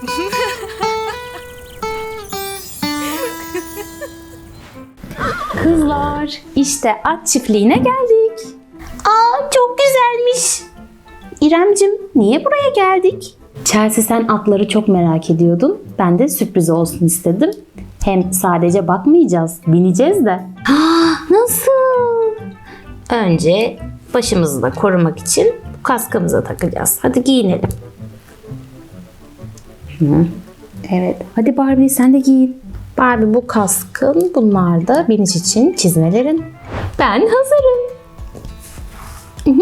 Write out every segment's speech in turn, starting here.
Kızlar, işte at çiftliğine geldik. Aa, çok güzelmiş. İremcim, niye buraya geldik? Chelsea sen atları çok merak ediyordun. Ben de sürpriz olsun istedim. Hem sadece bakmayacağız, bineceğiz de. Nasıl? Önce başımızı da korumak için kaskımıza takacağız. Hadi giyinelim. Hı. Evet. Hadi Barbie sen de giyin. Barbie bu kaskın, bunlar da biniş için çizmelerin. Ben hazırım.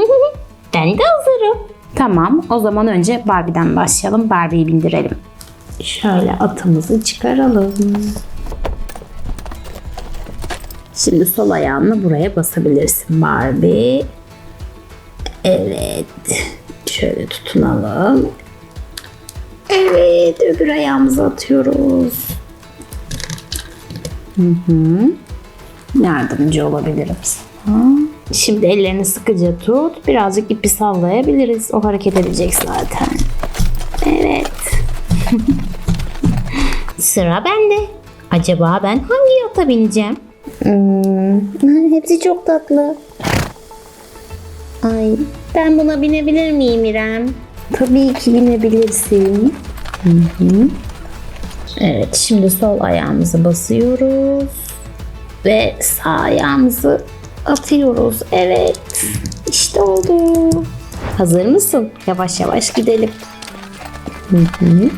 ben de hazırım. Tamam, o zaman önce Barbie'den başlayalım. Barbie'yi bindirelim. Şöyle atımızı çıkaralım. Şimdi sol ayağını buraya basabilirsin Barbie. Evet. Şöyle tutunalım. Evet, öbür ayağımızı atıyoruz. Hı hı. Yardımcı olabilirim sana. Şimdi ellerini sıkıca tut. Birazcık ipi sallayabiliriz. O hareket edecek zaten. Evet. Sıra bende. Acaba ben hangi ata bineceğim? Hmm, hepsi çok tatlı. Ay, ben buna binebilir miyim İrem? Tabii ki binebilirsin. Hı hı. Evet, şimdi sol ayağımızı basıyoruz ve sağ ayağımızı atıyoruz. Evet, işte oldu. Hazır mısın? Yavaş yavaş gidelim. Hı hı.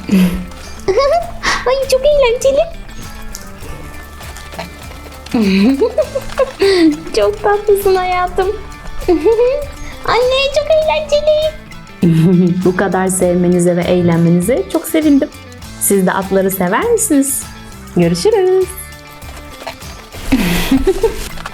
Ay çok eğlenceli. çok tatlısın hayatım. Anne çok eğlenceli. Bu kadar sevmenize ve eğlenmenize çok sevindim. Siz de atları sever misiniz? Görüşürüz.